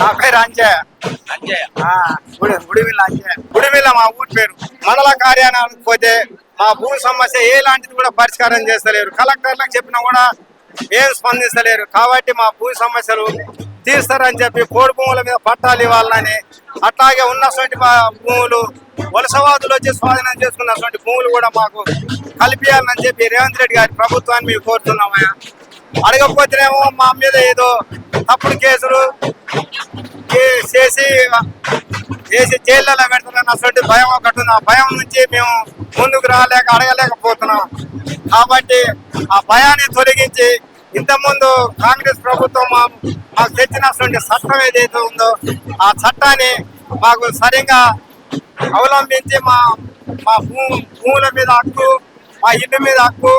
నా పేరు అంజయ్య అంజయ్య ఆ, గుడి గుడిమిల్ల అంజయ్య గుడిమిల్ల మా ఊరి పేరు. మండల కార్యాలయానికి పోతే మా భూ సమస్య ఎలాంటిది కూడా పరిష్కారం చేస్తలేరు. కలెక్టర్లకు చెప్పినా కూడా ఏం స్పందిస్తలేరు. కాబట్టి మా భూ సమస్యలు తీస్తారని చెప్పి పోడు భూముల మీద పట్టాలు ఇవ్వాలని అట్లాగే ఉన్నటువంటి మా భూములు వలసవాదులు వచ్చి స్వాధీనం చేసుకున్నటువంటి భూములు కూడా మాకు కల్పించాలని చెప్పి రేవంత్ రెడ్డి గారి ప్రభుత్వాన్ని మేము కోరుతున్నామయ్యా. అడగకపోతేనేమో మా మీద ఏదో తప్పుడు కేసులు చేసి చేసి జైల్లో పెడుతున్నాను అసలు భయం ఒకటి ఆ భయం నుంచి మేము ముందుకు రాలేక అడగలేకపోతున్నాం. కాబట్టి ఆ భయాన్ని తొలగించి ఇంతకుముందు కాంగ్రెస్ ప్రభుత్వం మా- మాకు తెచ్చినటువంటి చట్టం ఏదైతే ఉందో ఆ చట్టాన్ని మాకు సరిగా అవలంబించి మా మా భూ భూముల మీద హక్కు మా ఇంటి మీద హక్కు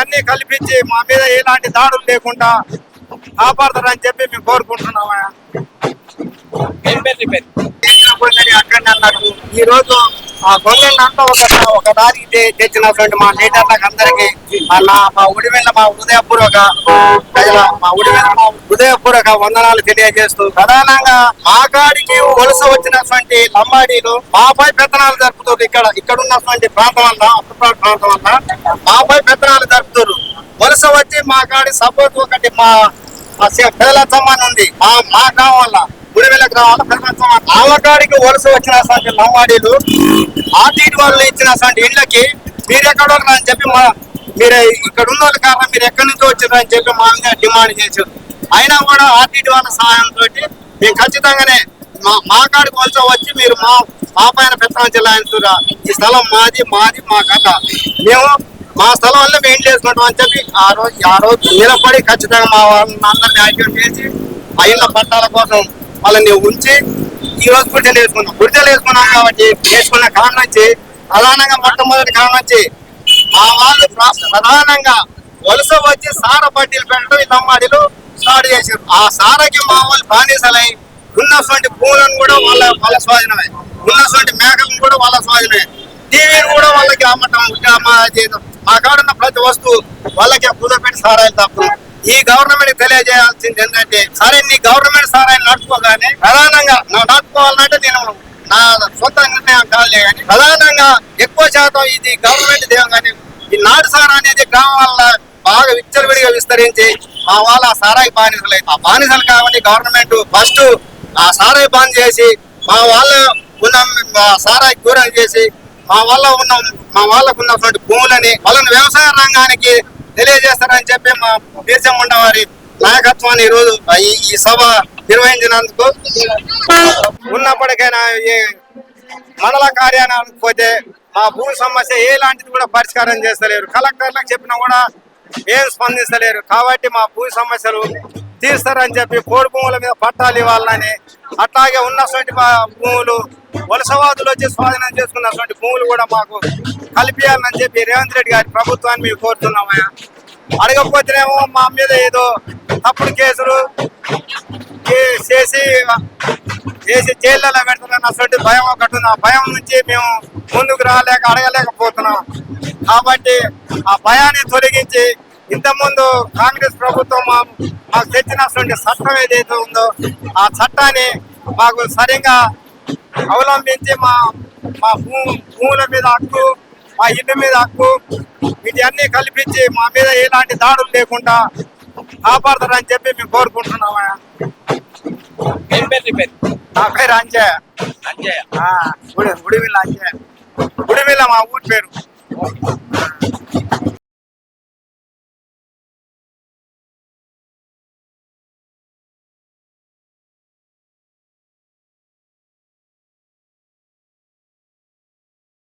అన్ని కల్పించి మా మీద ఎలాంటి దాడులు లేకుండా కాపాడతారని చెప్పి మేము కోరుకుంటున్నామా ఏం పేరు. నీ పేరు అక్కడ అన్నట్టు ఈ రోజు ఆ గొంగళి అంతా ఒక ఒక దారికి తెచ్చినటువంటి మా లీడర్లకు అందరికి అలా నా- మా ఉడివెళ్ళ మా ఉదయపూర్వక ప్రజల మా ఉడివెళ్ళ మా ఉదయపూర్వక వందనాలు తెలియజేస్తూ ప్రధానంగా మా కాడికి వలస వచ్చినటువంటి లంబాడీలు మాపై పెత్తనాలు జరుపుతారు ఇక్కడ ఇక్కడ ఉన్నటువంటి ప్రాంతం వల్ల అప్పటిపాడు ప్రాంతం వల్ల మాపై పెత్తనాలు జరుపుతారు వలస వచ్చి మా కాడి సపోర్ట్ ఒకటి మా పేదలచ్చమ్మని ఉంది మా మా గ్రామం వల్ల. ఆలకాడికి వలస వచ్చిన లంబాడీలు ఆర్టీటీ వాళ్ళు ఇచ్చిన ఇళ్ళకి మీరు ఎక్కడ ఉన్నారు అని చెప్పి మా మీరు ఇక్కడ ఉన్న వాళ్ళ కారణం మీరు ఎక్కడి నుంచి వచ్చారు అని చెప్పి మా మీద డిమాండ్ చేశారు. అయినా కూడా ఆర్టీటీ వాళ్ళ సహాయంతో మేము ఖచ్చితంగానే మా మా కాడికి వలస వచ్చి మీరు మా మా పైన పెత్తనం చెల్లాయించురా. ఈ స్థలం మాది మాది మా కథ. మేము మా స్థలం వల్ల మేము చేసుకుంటాం అని చెప్పి ఆ రోజు ఆ రోజు నిలబడి ఖచ్చితంగా మా వాళ్ళని అందరినీ ఐక్యం చేసి ఆ ఇళ్ళ పట్టాల కోసం వాళ్ళని ఉంచి ఈ రోజు గుడిసెలు వేసుకున్నాం. గుడిసెలు వేసుకున్నాం కాబట్టి వేసుకున్న కారణం వచ్చి ప్రధానంగా మొట్టమొదటి కారణం వచ్చి మా వాళ్ళు ప్రధానంగా వలస వచ్చి సార పట్టీలు పెట్టడం ఈ తమ్మాడిలు స్టార్ట్ చేశారు. ఆ సారకి మా వాళ్ళు బానిసలై ఉన్నటువంటి భూములను కూడా వాళ్ళ వాళ్ళ స్వాధీనమే. ఉన్నటువంటి మేకలను కూడా వాళ్ళ స్వాధీనమే. టీవీని కూడా వాళ్ళకి అమ్మటం మా కాడున్న ప్రతి వస్తువు వాళ్ళకి కుదపెట్టి సారాయి తప్ప ఈ గవర్నమెంట్ తెలియజేయాల్సింది ఏంటంటే సరే నీ గవర్నమెంట్ సారాయి నడుపుకోగానే ప్రధానంగా నా నడుపుకోవాలంటే నేను నా సొంత నిర్ణయం కాదులే కానీ ప్రధానంగా ఎక్కువ శాతం ఇది గవర్నమెంట్ దేవం కానీ ఈ నాటు సారా అనేది గ్రామాల బాగా విచ్చలవిడిగా విస్తరించి మా వాళ్ళ సారాయి బానిసలు ఆ బానిసలు కాబట్టి గవర్నమెంట్ ఫస్ట్ ఆ సారాయి బాన్ చేసి మా వాళ్ళ ఉన్న సారాయి దూరం చేసి మా వాళ్ళ ఉన్న మా వాళ్ళకు ఉన్నటువంటి భూములని వాళ్ళని వ్యవసాయ రంగానికి తెలియజేస్తారని చెప్పి మా బీర్సముండ వారి నాయకత్వాన్ని ఈరోజు రోజు ఈ ఈ సభ నిర్వహించినందుకు ఉన్నప్పటికైనా ఈ మండల కార్యాలయానికి పోతే మా భూమి సమస్య ఎలాంటిది కూడా పరిష్కారం చేస్తలేరు. కలెక్టర్లకు చెప్పినా కూడా ఏం స్పందిస్తలేరు. కాబట్టి మా భూమి సమస్యలు తీస్తారని చెప్పి కోడి భూముల మీద పట్టాలు ఇవ్వాలని అట్లాగే ఉన్నటువంటి మా భూములు వలసవాదులు వచ్చి స్వాధీనం చేసుకున్నటువంటి భూములు కూడా మాకు కల్పించాలని చెప్పి రేవంత్ రెడ్డి గారి ప్రభుత్వాన్ని మేము కోరుతున్నామయ్యా అడగకపోతేనేమో మా మీద ఏదో తప్పుడు కేసులు చేసి చేసి జైళ్ళలో పెడుతున్న అటువంటి భయం ఒకటి ఆ భయం నుంచి మేము ముందుకు రాలేక అడగలేకపోతున్నాం. కాబట్టి ఆ భయాన్ని తొలగించి ఇంతకుముందు కాంగ్రెస్ ప్రభుత్వం మా మాకు తెచ్చినటువంటి చట్టం ఏదైతే ఉందో ఆ చట్టాన్ని మాకు సరిగా అవలంబించి మా మా భూ భూముల మీద హక్కు మా ఇల్లు మీద హక్కు వీటన్ని కల్పించి మా మీద ఎలాంటి దాడులు లేకుండా కాపాడతారని చెప్పి మేము కోరుకుంటున్నామా? ఏం పేరు నీ పేరు? నా పేరు అంజయ్య అంజయ్య గుడి గుడిమిల్ల అంజయ్య గుడిమిల్ల మా ఊరి పేరు.